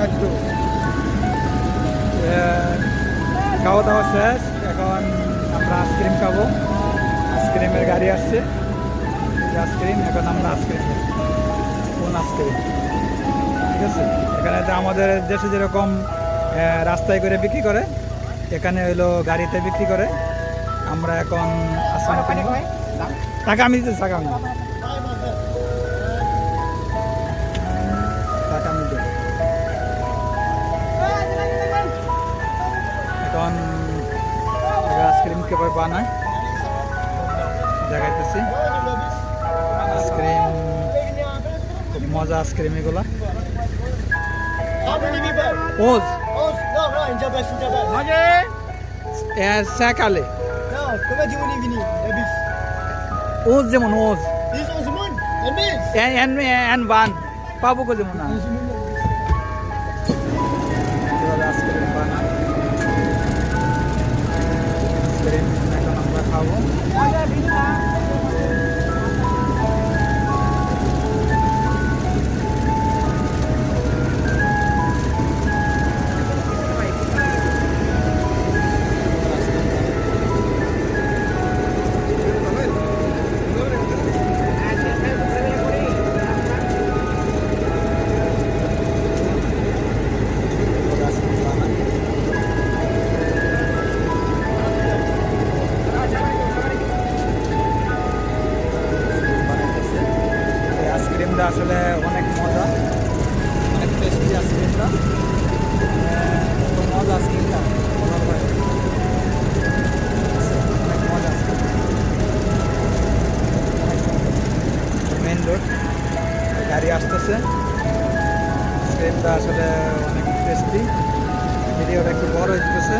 খাচ্ছি তো খাওয়া দাওয়া শেষ, এখন আমরা আইসক্রিম খাব। আইসক্রিমের গাড়ি আসছে। আইসক্রিম, এখন আমরা আইসক্রিম কোন আইসক্রিম? ঠিক আছে? এখানে তো আমাদের দেশে যেরকম রাস্তায় করে বিক্রি করে, এখানে হলো গাড়িতে বিক্রি করে। আমরা এখন কিনবো। টাকা আমি দিতে টাকা আমি এখন আইসক্রিম কেবার বানায় দেখাইতেছি। আইসক্রিম খুব মজা আইসক্রিম এগুলা। ওজ। Ebis. ওজ যেমন ওজ. এন বান। পাবো যেমন আইসক্রিমটা আসলে অনেক মজা। অনেক টেস্টি আইসক্রিমটা মজা আইসক্রিমটা অনেক মজা মেন রোড। গাড়ি আসতেছে। আইসক্রিমটা আসলে অনেক টেস্টি ভিডিওটা একটু বড় হইতেছে।